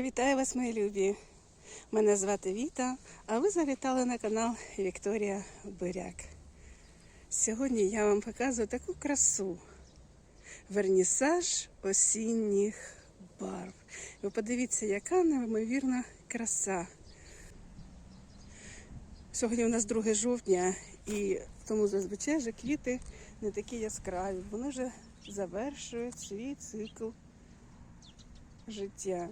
Вітаю вас, мої любі! Мене звати Віта, а ви завітали на канал Вікторія Буряк. Сьогодні я вам показую таку красу. Вернісаж осінніх барв. Ви подивіться, яка неймовірна краса. Сьогодні у нас 2 жовтня, і тому зазвичай же квіти не такі яскраві. Вони вже завершують свій цикл життя.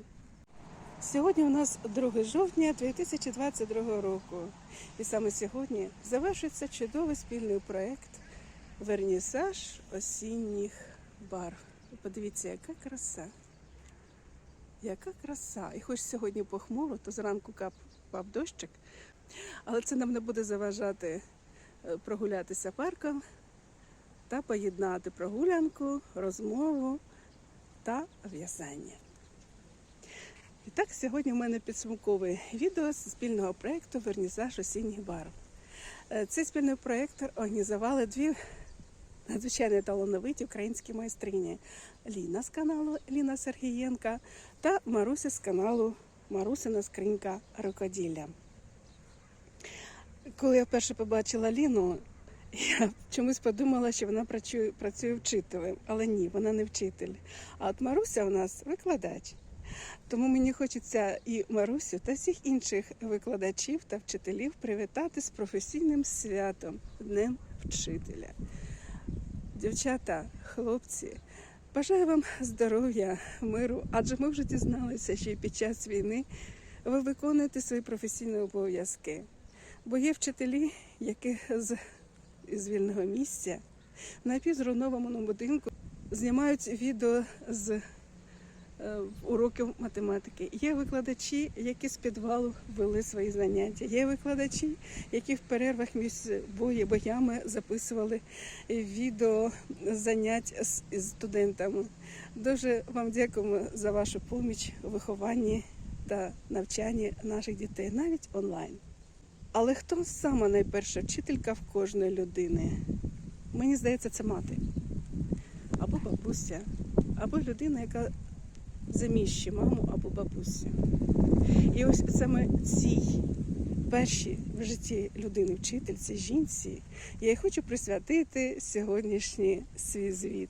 Сьогодні у нас 2 жовтня 2022 року. І саме сьогодні завершується чудовий спільний проєкт Вернісаж осінніх барв. Подивіться, яка краса. Яка краса. І хоч сьогодні похмуро, то зранку кап капав дощик, але це нам не буде заважати е, прогулятися парком та поєднати прогулянку, розмову та в'язання. І так, сьогодні в мене підсумкове відео з спільного проєкту Вернізаж осінніх барв. Е, Цей спільний проєкт організували дві надзвичайно талановиті українські майстрині Ліна з каналу Ліна Сергієнка та Маруся з каналу Марусина Скринька Рукоділля. Коли я вперше побачила Ліну, я чомусь подумала, що вона працює, працює вчителем, але ні, вона не вчитель. А от Маруся у нас викладач. Тому мені хочеться і Марусю та всіх інших викладачів та вчителів привітати з професійним святом Днем вчителя. Дівчата, хлопці, бажаю вам здоров'я, миру, адже ми вже дізналися, що під час війни ви виконуєте свої професійні обов'язки. Бо є вчителі, які з, з вільного місця на напівзруйнованому будинку знімають відео з уроків математики. Є викладачі, які з підвалу вели свої заняття. Є викладачі, які в перервах між бої боями записували відео занять з, студентами. Дуже вам дякуємо за вашу поміч у вихованні та навчанні наших дітей, навіть онлайн. Але хто сама найперша вчителька в кожної людини? Мені здається, це мати або бабуся, або людина, яка заміщує маму або бабусю. І ось саме цій першій в житті людини вчительці, жінці, я й хочу присвятити сьогоднішній свій звіт.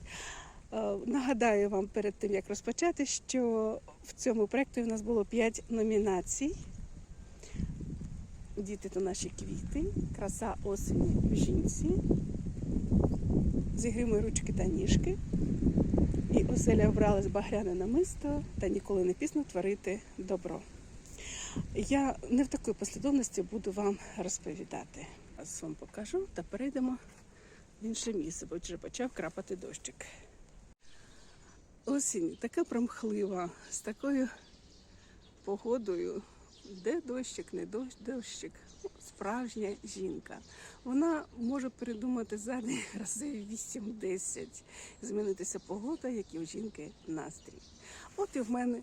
Е, Нагадаю вам перед тим, як розпочати, що в цьому проєкті у нас було 5 номінацій. Діти то наші квіти, краса осені в жінці, зігрімо ручки та ніжки. І оселя вбралась багряне намисто та ніколи не пізно творити добро. Я не в такій послідовності буду вам розповідати. Зараз вам покажу та перейдемо в інше місце, бо вже почав крапати дощик. Осінь така промхлива, з такою погодою, де дощик, не дощ, дощик. Справжня жінка. Вона може придумати за день разів 8-10, змінитися погода, як і у жінки настрій. От і в мене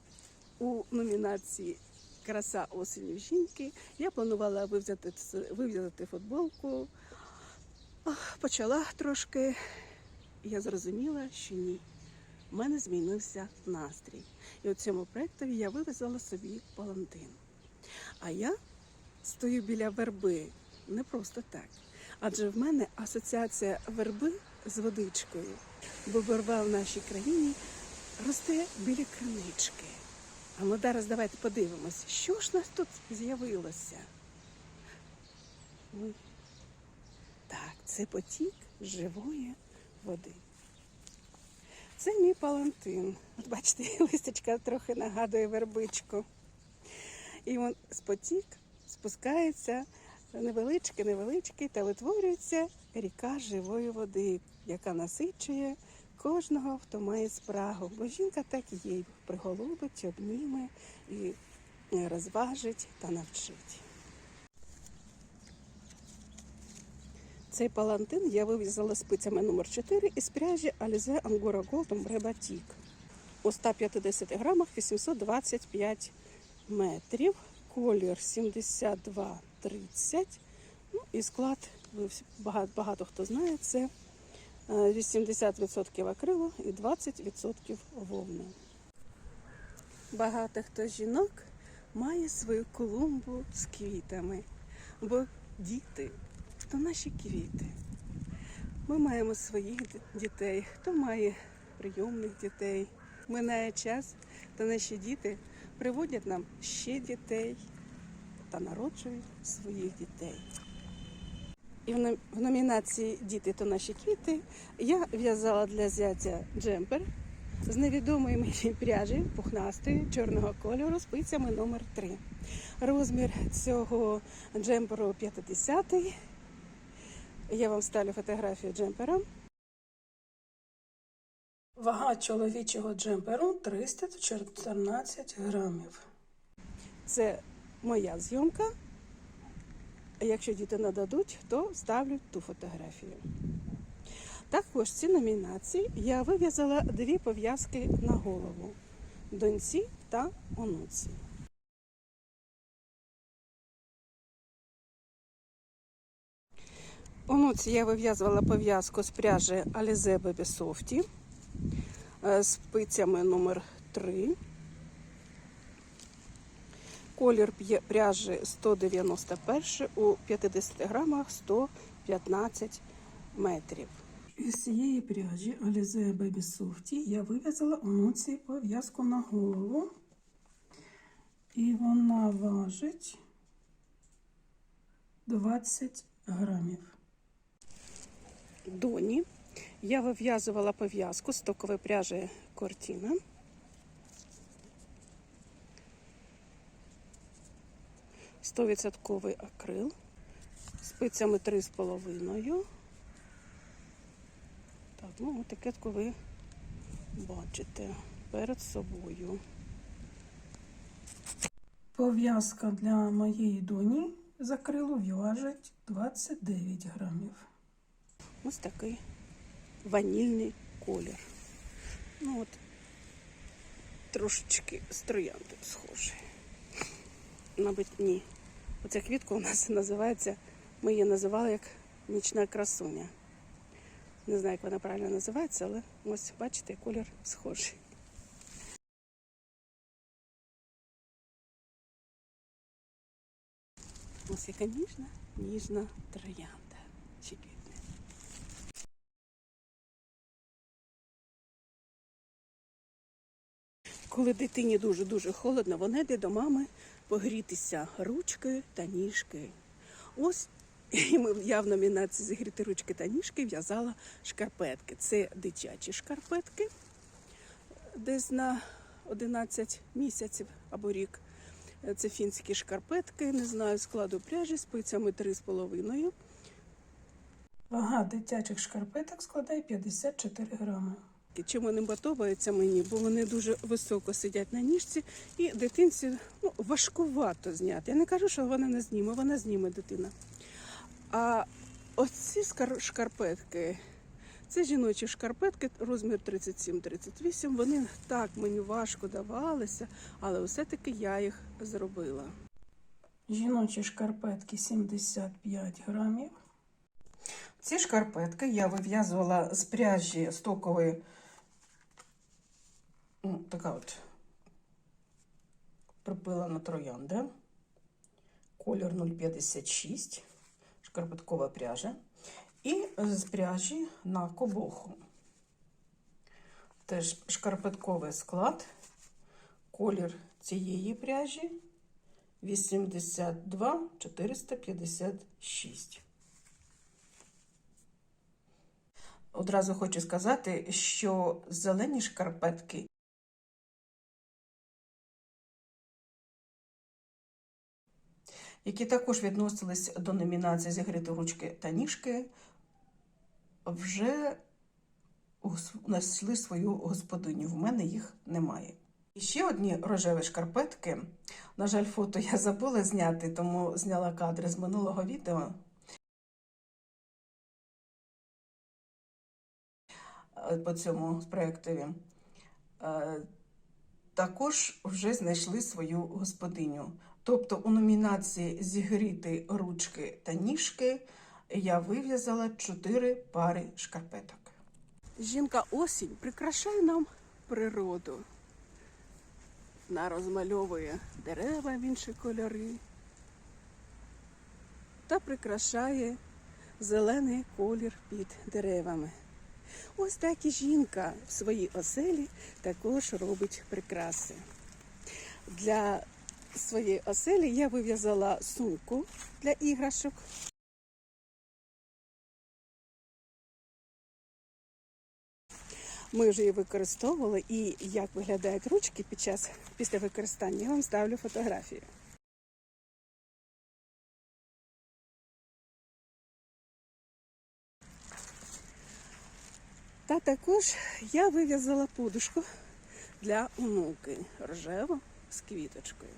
у номінації Краса осені жінки я планувала вивзяти, вивзяти футболку. Почала трошки, я зрозуміла, що ні. У мене змінився настрій. І у цьому проєктові я вивезла собі палантин. А я стою біля верби не просто так. Адже в мене асоціація верби з водичкою. Бо верба в нашій країні росте біля кринички. А ну зараз давайте подивимось, що ж нас тут з'явилося. Так, це потік живої води. Це мій палантин. От бачите, листочка трохи нагадує вербичку. І він з потік спускається невеличкий, невеличкий, та витворюється ріка живої води, яка насичує кожного, хто має спрагу. Бо жінка так і приголубить, обніме і е, розважить та навчить. Цей палантин я вивізала спицями номер 4 із пряжі Alize Angora Gold Ombre Batik. У 150 грамах 825 метрів, колір 72,30. Ну, і склад, багато, багато хто знає, це е, 80% акрилу і 20% вовни. Багато хто жінок має свою клумбу з квітами, бо діти то наші квіти. Ми маємо своїх дітей, хто має прийомних дітей. Минає час, та наші діти приводять нам ще дітей та народжують своїх дітей. І в номінації Діти то наші квіти я в'язала для зятя джемпер з невідомої мені пряжі пухнастої чорного кольору спицями номер 3 Розмір цього джемперу 50-й. Я вам ставлю фотографію джемпера. Вага чоловічого джемперу 314 грамів. Це моя зйомка. Якщо діти нададуть, то ставлю ту фотографію. Також в цій номінації я вив'язала дві пов'язки на голову доньці та онуці. Онуці я вив'язувала пов'язку з пряжі Alize Baby Softy з спицями номер 3 Колір пряжі 191 у 50 грамах 115 метрів. Із цієї пряжі Alize Baby Softy я вив'язала онуці пов'язку на голову. І вона важить 20 грамів. Доні я вив'язувала пов'язку з токової пряжі Кортіна. Стовідсотковий акрил спицями 3,5. Так, ну етикетку ви бачите перед собою. Пов'язка для моєї доні з акрилу важить 29 грамів. Ось такий ванільний колір. Ну от трошечки з трояндою схожий. Мабуть, ні. Оця квітка у нас називається, ми її називали як нічна красуня. Не знаю, як вона правильно називається, але ось бачите, колір схожий. Ось яка ніжна, ніжна троянда. Чи Коли дитині дуже-дуже холодно, вона йде до мами погрітися ручки та ніжки. Ось я в номінації зігріти ручки та ніжки в'язала шкарпетки. Це дитячі шкарпетки, десь на 11 місяців або рік. Це фінські шкарпетки, не знаю складу пряжі, спицями 3,5. Вага дитячих шкарпеток складає 54 грами. І Чим вони подобаються мені, бо вони дуже високо сидять на ніжці, і дитинці ну, важкувато зняти. Я не кажу, що вона не зніме, вона зніме дитина. А оці шкарпетки, це жіночі шкарпетки, розмір 37-38. Вони так мені важко давалися, але все-таки я їх зробила. Жіночі шкарпетки 75 грамів. Ці шкарпетки я вив'язувала з пряжі стокової. Така от припилена троянда. Колір 0,56, шкарпеткова пряжа. І з пряжі на кобоху. Теж шкарпетковий склад. Колір цієї пряжі 82 456. Одразу хочу сказати, що зелені шкарпетки які також відносились до номінації зігріти ручки та ніжки, вже знайшли свою господиню. В мене їх немає. І ще одні рожеві шкарпетки. На жаль, фото я забула зняти, тому зняла кадри з минулого відео. Е, По цьому проєктові. Е, також вже знайшли свою господиню. Тобто у номінації Зігріти ручки та ніжки я вив'язала чотири пари шкарпеток. Жінка осінь прикрашає нам природу. Вона розмальовує дерева в інші кольори та прикрашає зелений колір під деревами. Ось так і жінка в своїй оселі також робить прикраси. Для своєї оселі я вив'язала сумку для іграшок. Ми вже її використовували, і як виглядають ручки під час після використання, я вам ставлю фотографію. Та також я вив'язала подушку для онуки рожеву з квіточкою.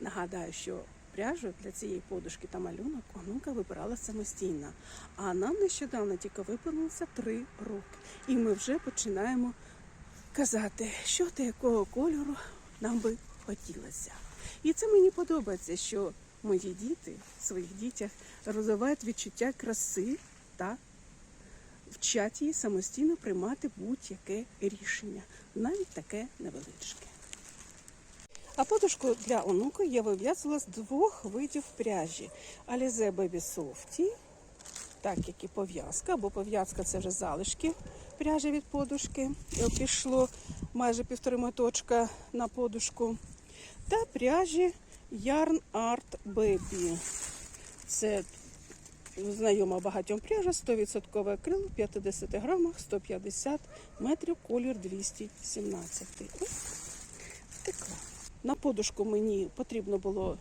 Нагадаю, що пряжу для цієї подушки та малюнок онука вибирала самостійно. А нам нещодавно тільки виповнилося три роки. І ми вже починаємо казати, що та якого кольору нам би хотілося. І це мені подобається, що мої діти в своїх дітях розвивають відчуття краси та вчать її самостійно приймати будь-яке рішення, навіть таке невеличке. А подушку для онука я вив'язала з двох видів пряжі: Alize Baby Softy, так як і пов'язка, бо пов'язка це вже залишки пряжі від подушки. Пішло майже півтори моточка на подушку. Та пряжі Yarn Art Baby. Це знайома багатьом пряжа, 100% акрил, 50 грамах, 150 метрів, колір 217. Ось така. На подушку мені потрібно було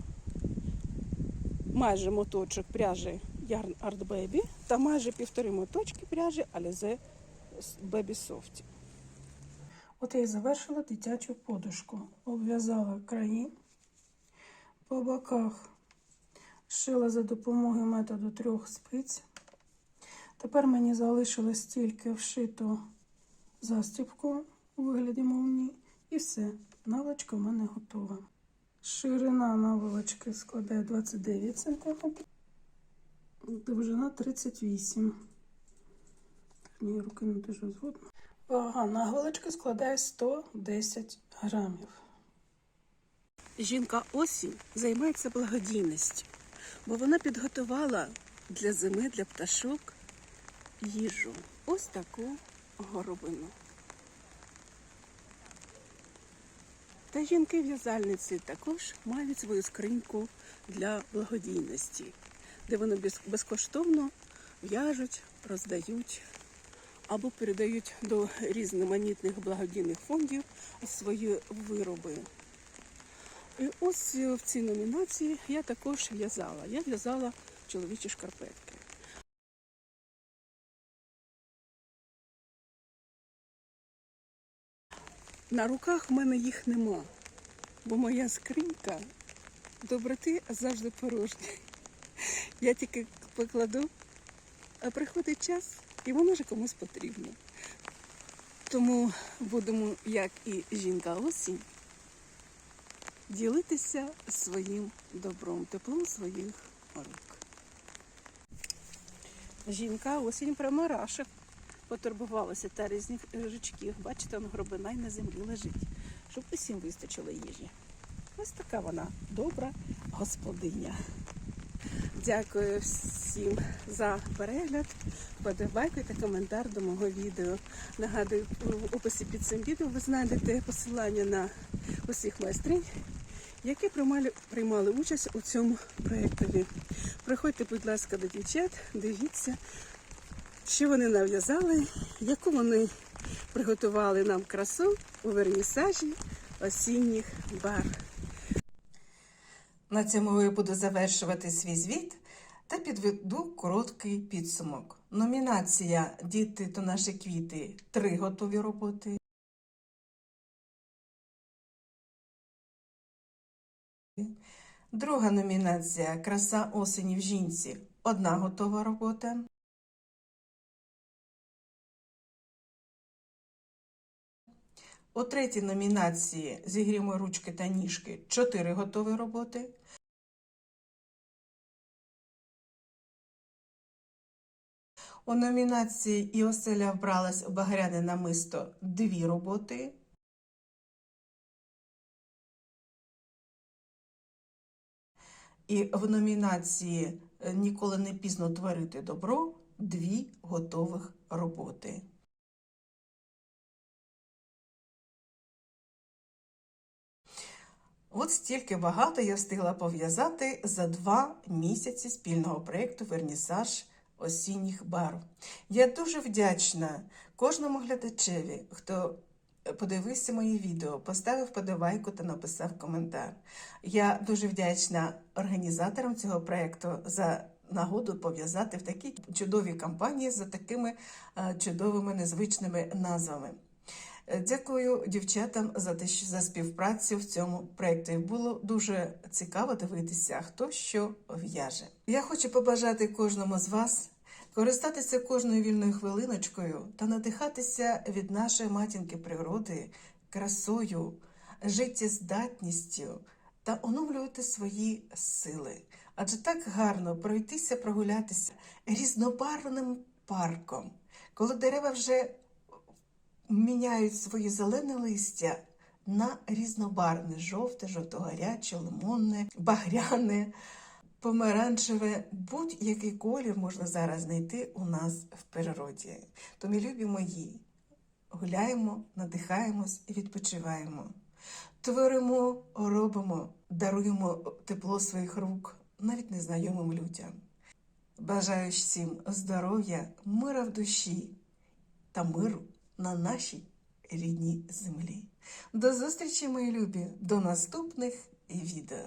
майже моточок пряжі Yarn Art Baby та майже півтори моточки пряжі Alize Baby Soft. От я і завершила дитячу подушку. Обв'язала краї по боках, шила за допомогою методу трьох спиць. Тепер мені залишилось тільки вшиту застібку у вигляді молнії і все. Наволочка в мене готова. Ширина наволочки складає 29 см, довжина 38 Мені руки не дуже згодно. Вага наволочки складає 110 грамів. Жінка осінь займається благодійністю, бо вона підготувала для зими, для пташок їжу. Ось таку горобину. Та жінки-в'язальниці також мають свою скриньку для благодійності, де вони безкоштовно в'яжуть, роздають або передають до різноманітних благодійних фондів свої вироби. І ось в цій номінації я також в'язала. Я в'язала чоловічі шкарпетки. На руках в мене їх нема, бо моя скринька доброти завжди порожня. Я тільки покладу, а приходить час, і воно вже комусь потрібно. Тому будемо, як і жінка осінь, ділитися своїм добром, теплом своїх рук. Жінка осінь про марашок потурбувалася та різних жучків. Бачите, он гробина й на землі лежить, щоб усім вистачило їжі. Ось така вона добра господиня. Дякую всім за перегляд. Подобайку та коментар до мого відео. Нагадую, в описі під цим відео ви знайдете посилання на усіх майстринь, які приймали, приймали участь у цьому проєктові. Приходьте, будь ласка, до дівчат, дивіться, що вони нав'язали, яку вони приготували нам красу у вернісажі осінніх бар. На цьому я буду завершувати свій звіт та підведу короткий підсумок. Номінація Діти то наші квіти три готові роботи. Друга номінація Краса осені в жінці одна готова робота. У третій номінації Зігрімо ручки та ніжки чотири готові роботи. У номінації І оселя вбралась у багряне намисто дві роботи. І в номінації Ніколи не пізно творити добро дві готових роботи. От стільки багато я встигла пов'язати за два місяці спільного проєкту Вернісаж осінніх барв. Я дуже вдячна кожному глядачеві, хто подивився мої відео, поставив вподобайку та написав коментар. Я дуже вдячна організаторам цього проєкту за нагоду пов'язати в такій чудовій кампанії за такими е, чудовими незвичними назвами. Дякую дівчатам за те, що за співпрацю в цьому проєкті. Було дуже цікаво дивитися, хто що в'яже. Я хочу побажати кожному з вас користатися кожною вільною хвилиночкою та надихатися від нашої матінки природи, красою, життєздатністю та оновлювати свої сили. Адже так гарно пройтися, прогулятися різнобарвним парком, коли дерева вже міняють своє зелене листя на різнобарвне жовте, жовтогаряче, лимонне, багряне, помаранчеве. Будь-який колір можна зараз знайти у нас в природі. То, мій любі мої, гуляємо, надихаємось і відпочиваємо. Творимо, робимо, даруємо тепло своїх рук навіть незнайомим людям. Бажаю всім здоров'я, мира в душі та миру на нашій рідній землі. До зустрічі, мої любі, до наступних відео.